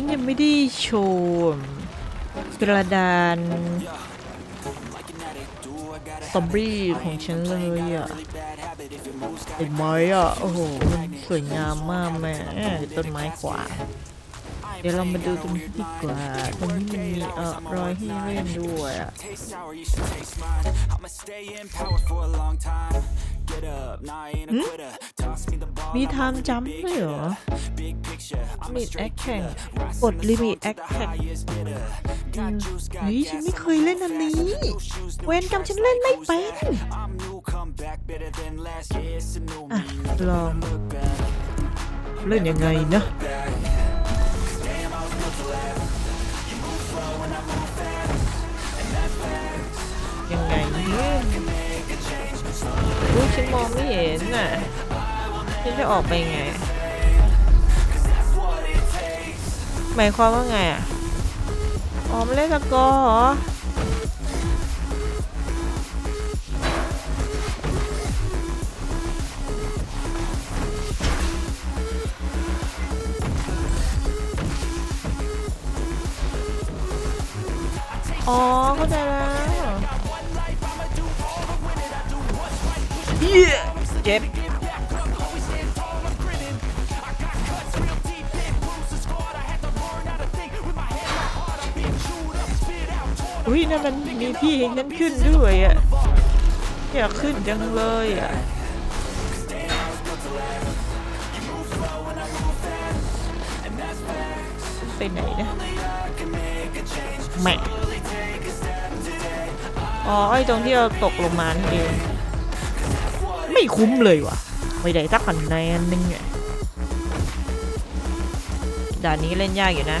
ฉันยังไม่ได้โชว์กระดานสตรอเบอรี่ของฉันเลยอะเห็นไหมอะ โอ้โหมันสวยงามมากแม่ต้นไม้ขวาเดี๋ยวเรามาดูตรงนี้ดีกว่า ตรงนี้มันมีเอ่อรอยให้เล่นด้วยอะ Taste sour, you should taste mine. I'ma stay in power for a long time. Get up, nah, I ain't a quitter. Toss me the ball. มี I'm ไท a ม์ really จัมป์ big ด้วยเหรอ hitter. Big picture, I'm ลิ a มิตแอ straight คแข่ง killer. Rising กด the ลิมิต song แอ to ค the แข่ง highest bidder. Got juice, got เฮ้ยฉัน gas, ไม่ I'm เคยเล่นอันนี้ New shoes, new เวนกรรม tracks ฉันเล่นไม่ like เป็น who's that? I'm new, come back better than last. Yeah, it's a new อะ me. Never ลอง look back. เล่นยังไงนะ back. Damn, I was built to last. You move slow and I move fast. And that's facts. ยังไงเนี่ยลูกฉันมองไม่เห็นน่ะ ฉันจะออกไปไง หมายความว่าไงอะ อ๋อมเล่นตะกร้อเหรออ๋อเข้าใจแล้วเหี้เจ็บ อุ้ยนั่นมันมีที่ให้ฉันขึ้นด้วยอะอยากขึ้นจังเลยอะไปไหนนะแม่อ๋อไอ้ตรงที่เราตกลงมานี่เองไม่คุ้มเลยว่ะ ไม่ได้สักคะแนนนึงอะด่านนี้เล่นยากอยู่นะ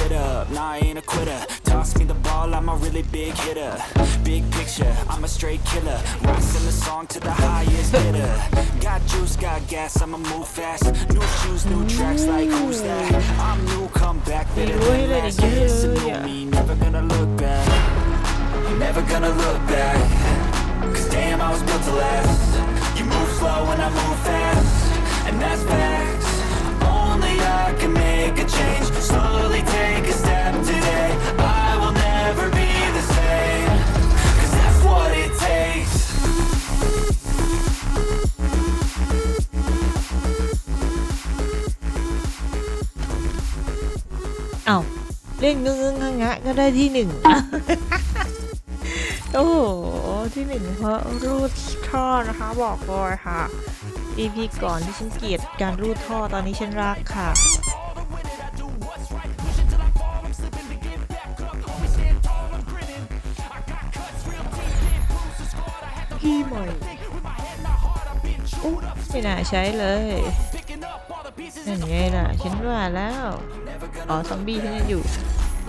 Get up, nah, I ain't a quitter. Toss me the ball, I'm a really big hitter. Big picture, I'm a straight killer. Rising the song to the highest bidder. Got juice, got gas, I'ma move fast. New shoes, new tracks, like who's that? I'm new, come back better than last a new yeah. me, never gonna look back. Never gonna look back. Cause damn, I was built to last งึงงงะก็ได้ที่หนึ่งโอ้โห ที่หนึ่งเพราะรูดท่อนะคะบอกเลยค่ะ EP ก่อนที่ฉันเกลียดการรูดท่อตอนนี้ฉันรักค่ะ พี่ใหม่โอ้ไม่น่าใช้เลยนั่นไงล่ะ ฉันว่าแล้ว อ๋อ ซอมบี้ฉันยังอยู่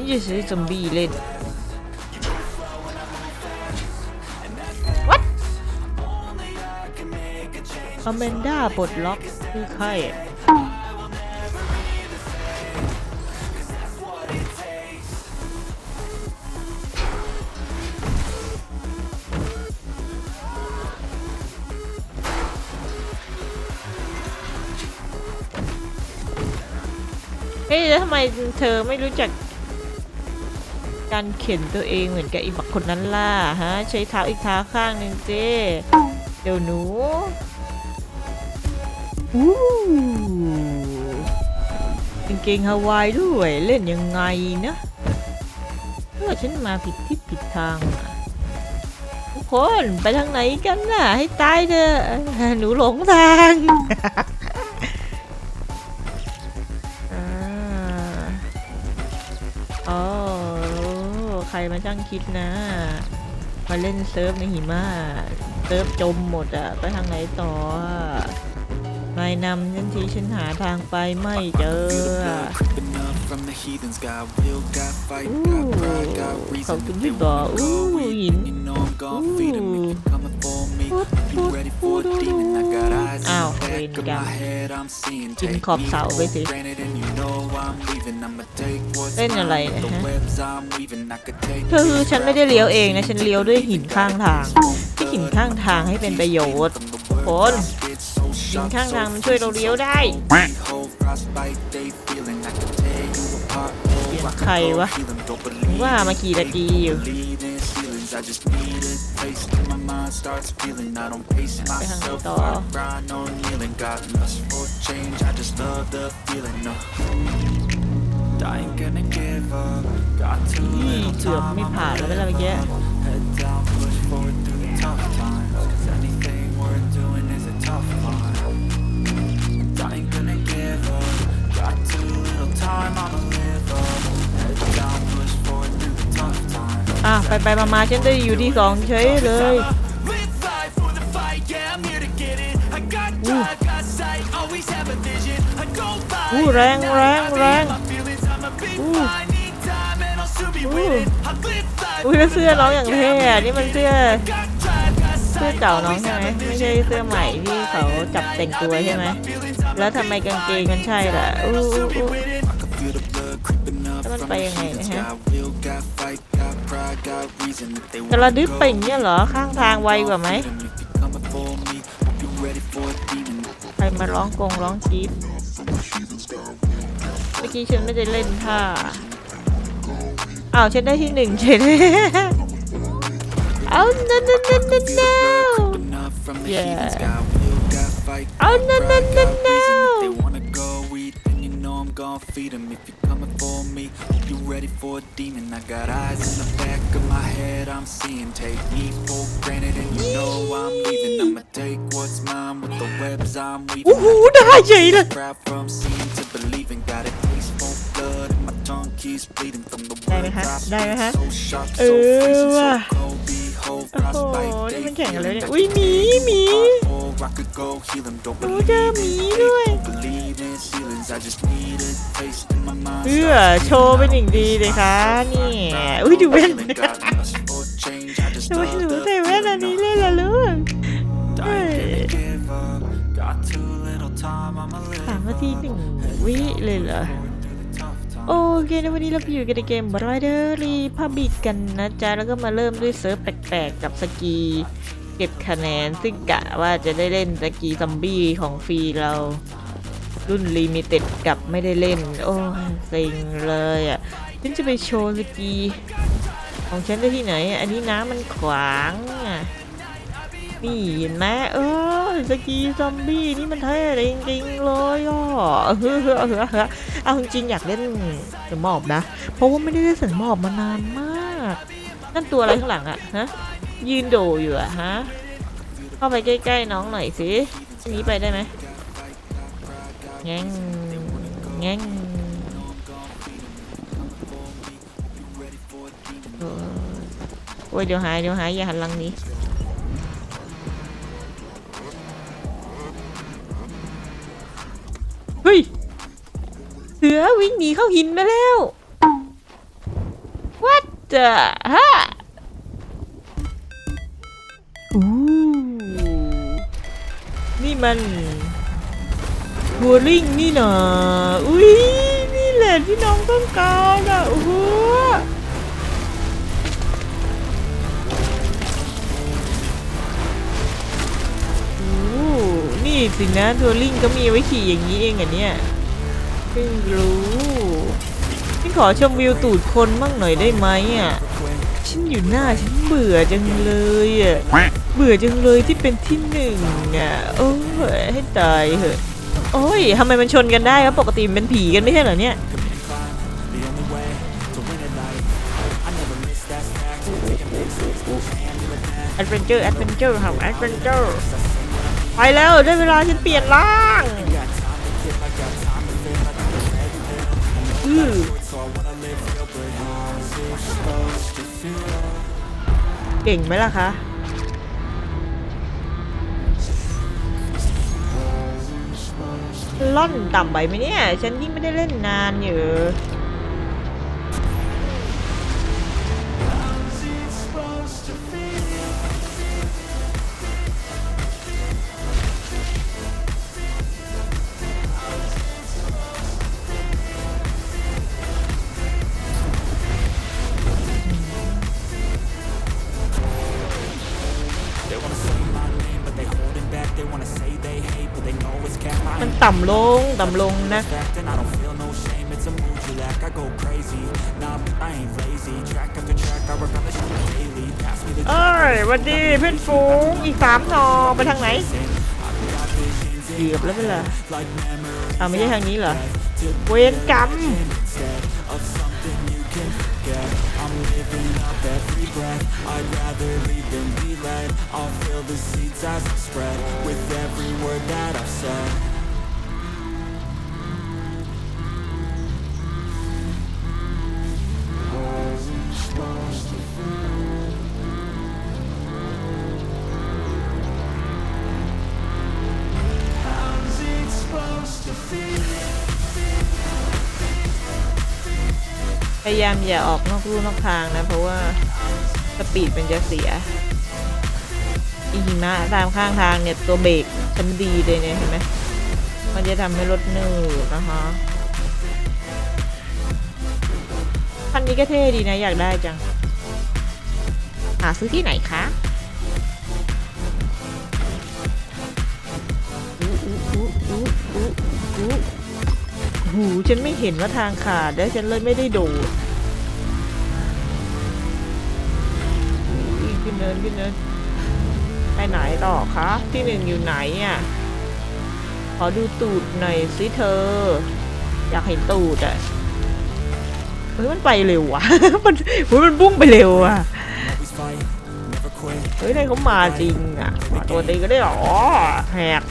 นี่จะซื้อซอมบี้เล่น What อแมนด้าปลดล็อกคือใครเฮ้ยแล้วทำไมเธอไม่รู้จัก การเข็นตัวเองเหมือนกับอีบักคนนั้นล่ะฮะใช้เท้าอีกเท้าข้างหนึ่งเจ้เดี๋ยวหนูอู้กางเกงฮาวายด้วยเล่นยังไงนะเมื่อฉันมาผิดทิศผิดทางทุกคนไปทางไหนกันน่ะ ให้ตายเถอะหนูหลงทาง มาช่างคิดนะ มาเล่นเซิร์ฟในหิมะเซิร์ฟจมหมดอะไปทางไหนต่ออะนายนำฉันทีฉันหาทางไปไม่เจออะ Creeping up from the heathens, got will, got fight, got pride, got ขอบ reason. คุณ They ที่บอก wanna อู้ go หิน eat, you know I'm gon' feed 'em if you're coming for me. You ready for a demon? อ้าว the เวร back of กรรม my head, I'm seeing. กิน Take ขอบ me เสา for ไปสิ granted and you know I'm leaving. I'ma take what's เล่นอะไร mine เนะ with the ฮะ webs I'm weaving. I could take ก็คือฉันไม่ได้เลี้ยวเองนะ ฉันเลี้ยวด้วยหินข้างทางที่หินข้างทางให้เป็นประโยชน์คนหินข้างทางมันช่วยเราเลี้ยวได้ใครวะว่ามาขี่ตะกี้อยู่ ไปทางไหนต่อ นี่เกือบไม่ผ่านแล้วไม่ละเมื่อกี้ Head down, push forward through the tough times. Cause anything worth doing is a tough climb. I ain't gonna give up. Got too little time, I'ma live up. Head down, push forward through the tough times. อ่ะไปไปมามาฉันได้อยู่ที่สองเฉยเลย อู้แรงแรงแรงอู้อู้แล้เสื้อน้องอย่างเท่นี่มันเสื้อเสื้อเก่าน้องใช่ไหมไม่ใช่เสื้อใหม่ที่เขาจับแต่งตัวใช่ไหมแล้วทำไมกางเกงมันใช่ล่ะอู้ามันไปยังไงนะฮะกระดึ๊บไปองเงี้ยเหรอข้างทางไวกว่าไหม มาร้องกงร้องกรีดเมื่อกี้ฉันไม่ได้เล่นท่าอ้าวฉันได้ที่หนึ่งเฉยเลยเอานั่นนเนนั่นนั่นนั่น Creeping up from the Yeah. heathens. Got will, got fight, Oh, got ready for a demon. I got eyes in the back of my head, I'm seeing. Take me for granted, and you know I'm leaving. I'ma take what's mine with the webs I'm โอ้ weaving. โหได้เฉยเลย Proud from seeing to believing. Got a taste for blood, and my tongue keeps bleeding from the ได้ไหม words ฮะ I ได้ไหม speak. ฮะ So sharp, เอ so อ freezing, ว่ะ so cold. Behold, โอ้โห frostbite, นี่ they มันแข่งกันเลย feeling เนี่ย that อุ้ยหมีหมี Oh, I could go heal 'em. Don't โอ้ believe เจอห in มี fate, ด้วย don't believe เพื่อโชว์เป็นอย่างดีเลยค่ะนี่อุ้ยดูแว่น Feeling got lust for change. I just ทำไม love หนู the ใส่แว่นอัน feeling นี้ of- เล่นล่ะลูก I ain't gonna give up. Got too little time, I'ma live สามนาทีหนึ่ง up. วิเลยเหรอ Through the tough times. โอเคในวันนี้เราอยู่กันในเกม Rider Republic กันนะจ๊ะ แล้วก็มาเริ่มด้วยเซิร์ฟแปลกๆ กับสกี เก็บคะแนน ซึ่งกะว่าจะได้เล่นสกีซอมบี้ของฟรีเรา รุ่นลิมิเต็ดกับไม่ได้เล่น โอ้เซ็งเลยอะฉันจะไปโชว์สกีของฉันได้ที่ไหน อันนี้น้ำมันขวางอะนี่เห็นไหมเออสกีซอมบี้นี่มันเท่จริงๆเลยอะเฮ้อเฮ้อเฮ้อเฮ้อเอาจริงอยากเล่นสมอบนะ เพราะว่าไม่ได้เล่นสมอบมานานมาก นั่นตัวอะไรข้างหลังอะฮะยืนโดอยู่อะฮะ เข้าไปใกล้ๆน้องหน่อยสินี้ไปได้ไหม แง่งแง่งโอ้ยเดี๋ยวหายเดี๋ยวหายอย่าหันหลังนี้เฮ้ย เสือวิ่งหนีเข้าหินมาแล้ว What the ฮะอู้นี่มัน ทัวริงนี่นะอุ้ยนี่แหละที่น้องต้องการอะโอ้โหโอ้นี่สินะทัวริงก็มีไว้ขี่อย่างนี้เองอะเนี่ยเพิ่งรู้นี่ขอชมวิวตูดคนมั่งหน่อยได้ไหมอะฉันอยู่หน้าฉันเบื่อจังเลยอะเบื่อจังเลยที่เป็นที่หนึ่งอะโอ้ยให้ตายเหอะ โอ้ยทำไมมันชนกันได้ครับปกติมันเป็นผีกันไม่ใช่เหรอเนี่ยแอดเวนเจอร์แอดเวนเจอร์ครับแอดเวนเจอร์ไปแล้วได้เวลาฉันเปลี่ยนร่างอือเก่งไหมล่ะคะ ล่อนต่ำไปไหมเนี่ย ฉันยิ่งไม่ได้เล่นนานอยู่ ต่ำลงต่ำลงนะ เอ้ยวันดีเพื่อนฝูงอีกสามนอไปทางไหนเหยียบแล้วไม่เหรออ้าไม่ใช่ทางนี้เหรอ เวรกรรมเยายามอย่าออกนอกลู่นอกทางนะ เพราะว่าสปีดมันจะเสียอีหิมะตามข้างทางเนี่ยตัวเบรกชั้นดีเลยเนี่ยเห็นไหมมันจะทำให้รถหนืดนะคะคันนี้ก็เท่ดีนะอยากได้จัง หาซื้อที่ไหนคะ หูฉันไม่เห็นว่าทางขาดแล้วฉันเลยไม่ได้โดดอุ๊ยขึ้นเนินขึ้นเนินไปไหนต่อคะที่หนึ่งอยู่ไหนอะขอดูตูดหน่อยสิเธอ อยากเห็นตูดอะเฮ้ยมันไปเร็วว่ะมันเฮ้ยมันบุ้งไปเร็วอะเฮ้ยนายเขามาจริงอะมาตัวตีก็ได้หรอแหก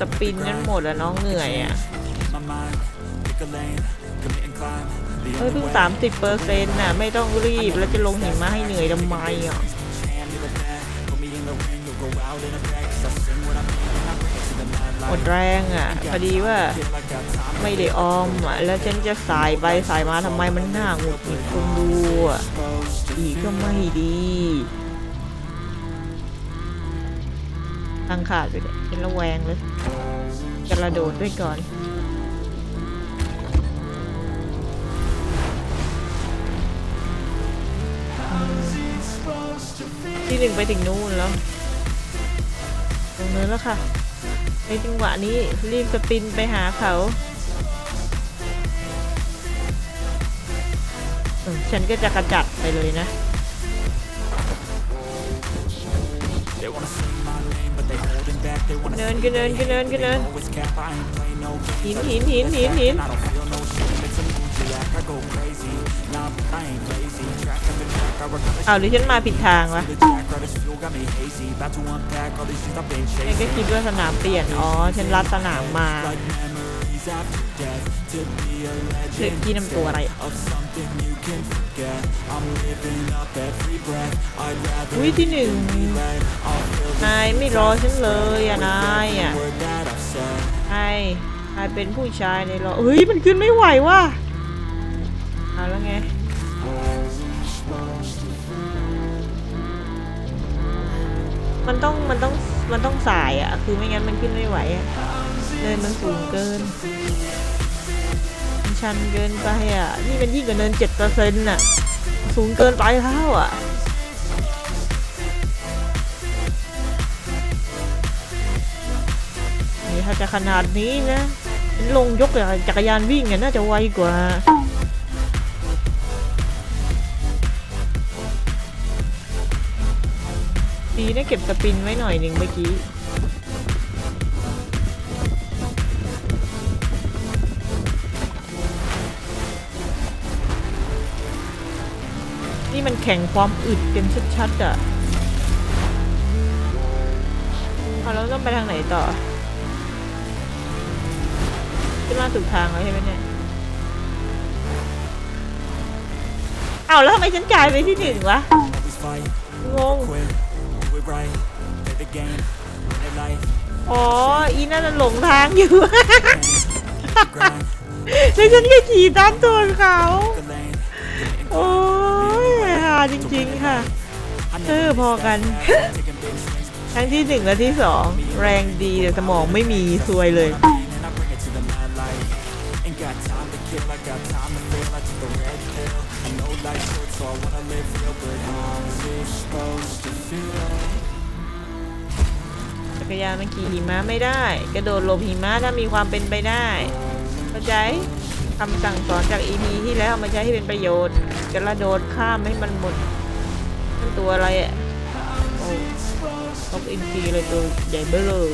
จะปินจนหมดแล้วน้องเหนื่อยอะเฮ้ยเพิ่งสามสิบเปอร์เซ็นต์น่ะ ไม่ต้องรีบแล้วจะลงหิมะให้เหนื่อยทำไมอะอดแรงอะ พอดีว่าไม่ได้ออมอะ แล้วฉันจะสายไปสายมาทำไมมันหน้าหงุดหงิดคนดูอะอีกก็ไม่ดี ทางขาดไปเลยเป็นระแวงเลยกระโดดด้วยก่อนที่หนึ่งไปถึงนู่นแล้วตรงนู้นแล้วค่ะ ในจังหวะนี้รีบสปินไปหาเขา ฉันก็จะกระจัดไปเลยนะ They wanna say my name, but they holding back. They wanna เนิ say นก็เนินก็เนินก็เนิน always cap. I ain't play no games. หินหินหินหินหิน I don't feel no shame. It's a mood you lack. I go crazy. Nah, but I ain't lazy. Track after track, I work on this อ้าวหรือฉันมาผิดทางวะ The track, right as fuel got me hazy. About to unpack all these things I've been ฉันก็ chasing. คิดว่าสนามเปลี่ยน อ๋อ ฉันรัดสนามมา เลือก legend ที่นำตัวอะไร of something you can forget. I'm living up every breath. I'd rather อุ้ยที่หนึ่ง let I'll feel the นายไม่รอฉันเลยอะนายอะ word that I've said. นายนายเป็นผู้ชายในรอเฮ้ยมันขึ้นไม่ไหวว่ะเอาแล้วไงมันต้องมันต้องมันต้องสายอะคือไม่งั้นมันขึ้นไม่ไหวอะ เนินมันสูงเกิน ชันเกินไปอะ นี่มันยิ่งกว่าเนินเจ็ดเปอร์เซ็นต์อะ สูงเกินไปแล้วอะนี่ถ้าจะขนาดนี้นะลงยกจักรยานวิ่งเนี่ยน่าจะไวกว่าดีนะเก็บสปินไว้หน่อยหนึ่งเมื่อกี้ นี่มันแข่งความอึดกันชัดๆอะเอาแล้วต้องไปทางไหนต่อ ขึ้นมาถูกทางแล้วใช่ไหมเนี่ยเอาวแล้วทำไมฉันกลายไปที่หนึ่งวะ Always fight, งง quit, do it right, play the game, win it life, อ๋อ อีนั่นนะหลงทางอยู่ grind, แล้วฉันก็ขี่ตามตัวเขา the lane, getting โอ้ยหา จริงๆค่ะ I เออ never พอกัน taking big swings, ทั้งที่หนึ่งและที่สองแรงดีแต่สมองไม่มีซวยเลย and I bring it to the mad light. Ain't got time to kill, I got time to feel. I took the red pill. I know life's short, so I wanna live real, but how's it supposed to feel? จักรยานมันขี่หิมะไม่ได้ กระโดดหลบหิมะถ้ามีความเป็นไปได้ เข้าใจคำสั่งสอนจากอีพีที่แล้วเอามาใช้ให้เป็นประโยชน์ กระโดดข้ามให้มันหมด ตัวอะไรอะโอ้ท็อปอินทีเลยตัวใหญ่เบ้อเลย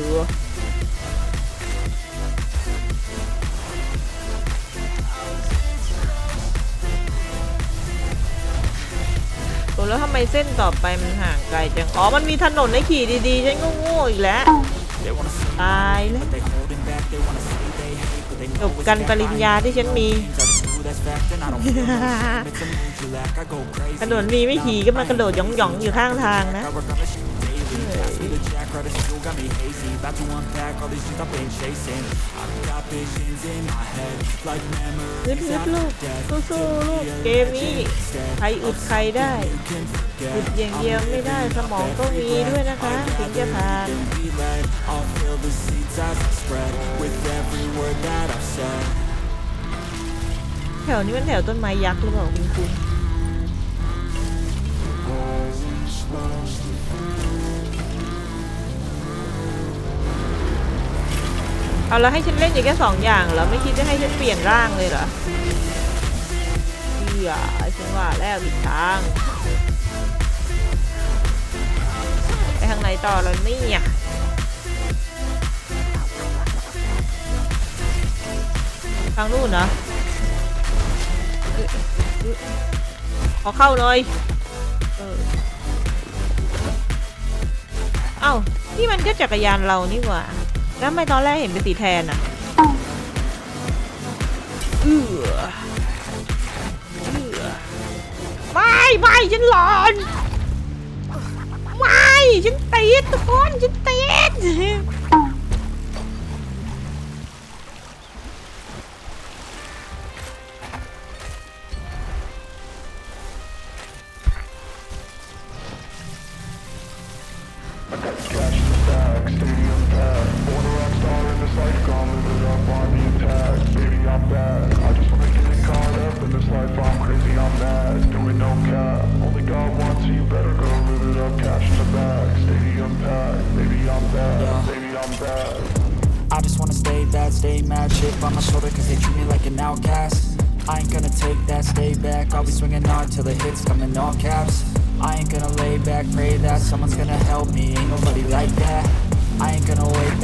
โอ้แล้วทำไมเส้นต่อไปมันห่างไกลจัง อ๋อ มันมีถนนให้ขี่ดีๆ ฉันก็โง่อีกแล้ว ตายแล้วจบกันปริญญาที่ฉันมี Tell the truth, that's fact, and I don't feel no shame. It's a mood you lack. I go crazy. ถนนมีไม่ขี่ก็มากระโดดหยองๆอยู่ข้างทางนะ I work on the shoot daily. Pass me the jack, right as fuel, got me hazy. About to unpack all these things I've been chasing. I've got visions in my head, like ฮึด memories ฮึด after ลูก death. สู้ๆลูกเกมนี้ใครอึดใครได้ You can forget. อึดอย่างเดียวไม่ได้สมองต้องมีด้วยนะคะถึงจะผ่าน แถวนี้มันแถวต้นไม้ยักษ์หรือเปล่าคุณคุณเอาแล้วให้ฉันเล่นอยู่แค่สองอย่างเหรอ ไม่คิดจะให้ฉันเปลี่ยนร่างเลยเหรอเหี้ยฉันว่าแล้วผิดทาง ไปทางไหนต่อแล้วเนี่ยทางนู่นเหรอ ขอเข้าหน่อย เออเอ้านี่มันก็จักรยานเรานี่หว่า แล้วทำไมตอนแรกเห็นเป็นสีแทนอะเออเออไม่ไม่ฉันหลอนไม่ฉันติดทุกคนฉันติด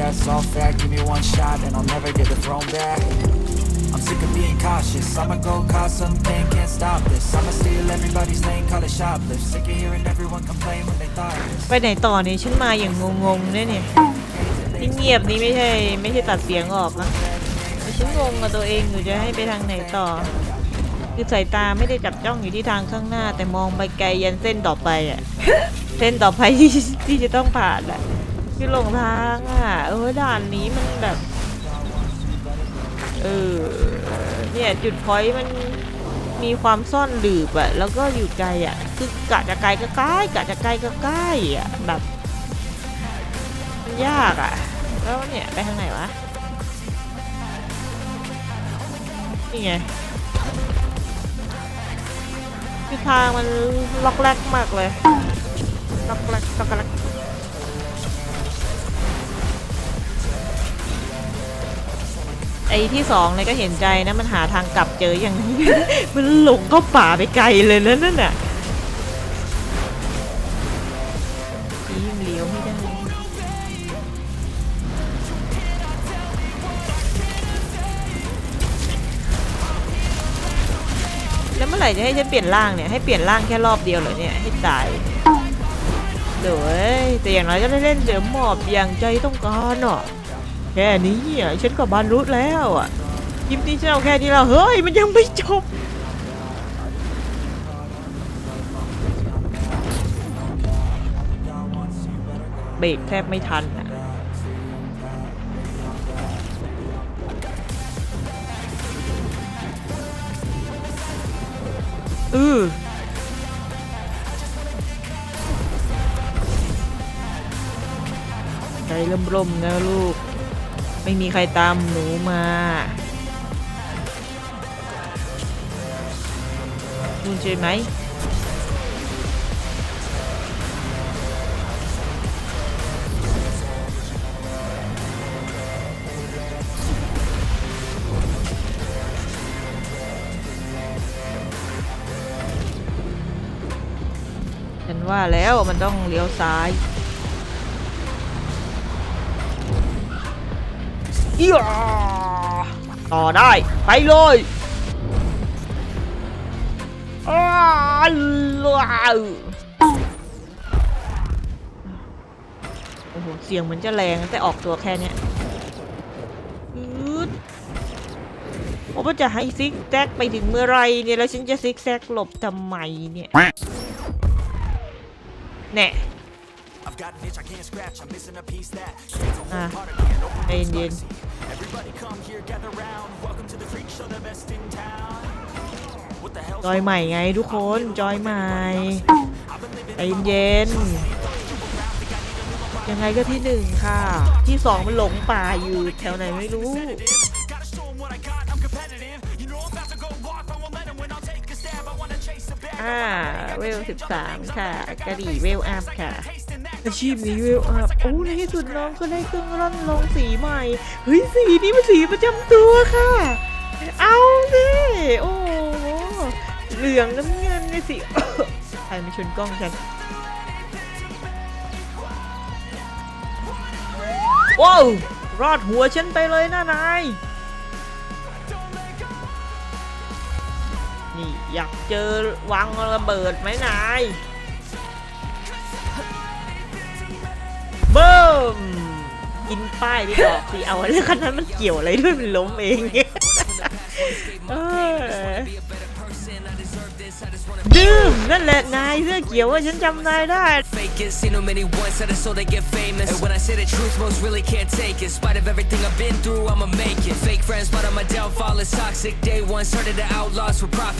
that's all fact, give me one shot and I'll never get the throne back. I'm sick of being cautious, I'ma go cause something, can't stop this. I'ma steal everybody's lane, call it shoplift. Sick of hearing everyone complain when they thought this. ไปไหนต่อเนี่ยฉันมาอย่างงงๆเนี่ยเนี่ยที่เงียบนี้ไม่ใช่ไม่ใช่ตัดเสียงออกนะแต่ฉันงงกับตัวเองอยู่จะให้ไปทางไหนต่อ คือสายตาไม่ได้จับจ้องอยู่ที่ทางข้างหน้า แต่มองไปไกลยันเส้นต่อไปอะเส้นต่อไปที่ที่จะต้องผ่านอะ คือหลงทางอะ เออด่านนี้มันแบบ เออ เนี่ยจุดพอยต์มันมีความซ่อนหลืบอะแล้วก็อยู่ไกลอะคือกะจะไกลก็ใกล้กะจะไกลก็ใกล้อะแบบมันยากอะแล้วเนี่ยไปทางไหนวะ นี่ไงคือทางมันล็อกแรกมากเลยล็อกแรกล็อกแรก ไอ้ที่สองเนี่ยก็เห็นใจนะมันหาทางกลับเจออย่าง มันหลงเข้าป่าไปไกลเลยนะนั่นน่ะยิ่งเลี้ยวไม่ได้แล้วเมื่อไหร่จะให้ฉันเปลี่ยนร่างเนี่ยให้เปลี่ยนร่างแค่รอบเดียวเหรอเนี่ยให้ตายเดี๋ยวแต่อย่างน้อยก็ได้เล่นเสือหมอบอย่างใจต้องการอะ แค่นี้อะฉันก็บรรลุแล้วอะคลิปนี้ฉันเอาแค่นี้แล้วเฮ้ยมันยังไม่จบเบรกแทบไม่ทันอะเออใจร่มๆนะลูก ไม่มีใครตามหนูมานู่นใช่ไหมฉันว่าแล้วมันต้องเลี้ยวซ้าย อียต่อได้ไปเลยอ้าวโอ้โห เสียงเหมือนจะแรงแต่ออกตัวแค่เนี้ยโอ้ว่าจะให้ซิกแซกไปถึงเมื่อไรเนี่ย แล้วฉันจะซิกแซกหลบทำไมเนี่ยแน่ I've got an itch I can't scratch. I'm missing a piece that อะ part of me. An open ใจเย็น Everybody come here, gather round. Welcome to the freak show, the best in town. What the hell? ๆจอยใหม่ไงทุกคนจอยใหม่ใจเย็นๆยังไงก็ที่หนึ่งค่ะ ที่สองมันหลงป่าอยู่แถวไหนไม่รู้ Gotta show 'em what I got. I'm competitive. You know I'm about to go off. I won't let 'em win. I'll take a stab. I wanna chase a bag. อ่า เวลสิบสามค่ะ กระดี่เวลอัพค่ะ อาชีพนี้เวลอัพโอ้ในที่สุดน้องก็ได้เครื่องร่อนลงสีใหม่ เฮ้ยสีนี้เป็นสีประจำตัวค่ะ เอาสิโอ้โหเหลืองน้ำเงินในสีใครมาชนกล้องฉันว้าวรอดหัวฉันไปเลยนะนาย นี่อยากเจอวังระเบิดไหมนาย เบิ้มกินป้ายดีกว่าสิเอาเรื่องคันนั้นมันเกี่ยวอะไรด้วยมันล้มเอง เออดื่มนั่นแหละนายเสื้อเขียวว่าฉันจำนายได้ fake it. Seen them many once that so they get famous. And when I say the truth, most really can't take it. In spite of everything I've been through, I'ma make it. Fake friends, but on my downfall is toxic. Day one started the outlaws for profit.